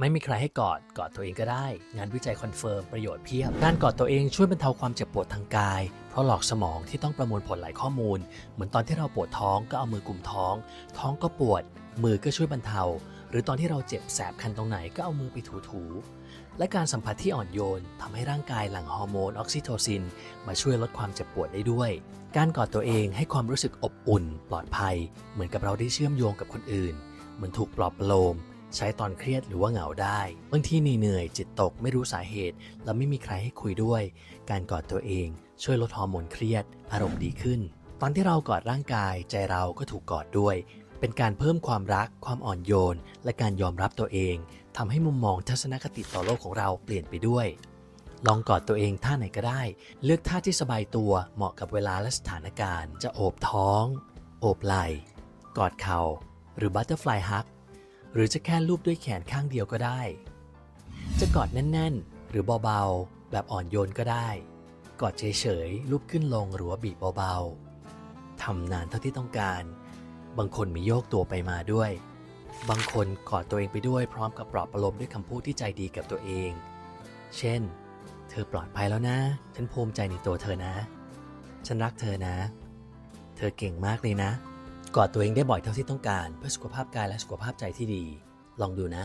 ไม่มีใครให้กอดกอดตัวเองก็ได้ งานวิจัยคอนเฟิร์มประโยชน์เพียบ การกอดตัวเองช่วยบรรเทาความเจ็บปวดทางกาย เพราะหลอกสมองที่ต้องประมวลผลหลายข้อมูล เหมือนตอนที่เราปวดท้องก็เอามือกุมท้อง ท้องก็ปวด มือก็ช่วยบรรเทา หรือตอนที่เราเจ็บแสบคันตรงไหนก็เอามือไปถูๆและการสัมผัสที่อ่อนโยนทำให้ร่างกายหลั่งฮอร์โมนออกซิโทซิน มาช่วยลดความเจ็บปวดได้ด้วย การกอดตัวเองให้ความรู้สึกอบอุ่น ปลอดภัย เหมือนกับเราได้เชื่อมโยงกับคนอื่น เหมือนถูกปลอบประโลม ใช้ตอนเครียดหรือว่าเหงาได้ บางทีเหนื่อยจิตตกไม่รู้สาเหตุ แล้วไม่มีใครให้คุยด้วย การกอดตัวเอง ช่วยลดฮอร์โมนเครียด อารมณ์ดีขึ้น ตอนที่เรากอดร่างกายใจเราก็ถูกกอดด้วย เป็นการเพิ่มความรัก ความอ่อนโยน และการยอมรับตัวเองทำให้มุมมองทัศนคติต่อโลกของเราเปลี่ยนไปด้วย ลองกอดตัวเองท่าไหนก็ได้ เลือกท่าที่สบายตัวเหมาะกับเวลาและสถานการณ์ จะโอบท้อง โอบไหล่กอดเข่าหรือบัตเตอร์ฟลายฮัก หรือจะแค่ลูบด้วยแขนข้างเดียวก็ได้ จะกอดแน่น ๆ หรือเบาๆ แบบอ่อนโยนก็ได้ กอดเฉยๆ ลูบขึ้นลงหรือว่าบีบเบาๆทำนานเท่าที่ต้องการ บางคนมีโยกตัวไปมาด้วย บางคนกอดตัวเองไปด้วยพร้อมกับปลอบประโลมด้วยคำพูดที่ใจดีกับตัวเอง เช่น เธอปลอดภัยแล้วนะ ฉันภูมิใจในตัวเธอนะ ฉันรักเธอนะ เธอเก่งมากเลยนะ กอดตัวเองได้บ่อยเท่าที่ต้องการ เพื่อสุขภาพกายและสุขภาพใจที่ดี ลองดูนะ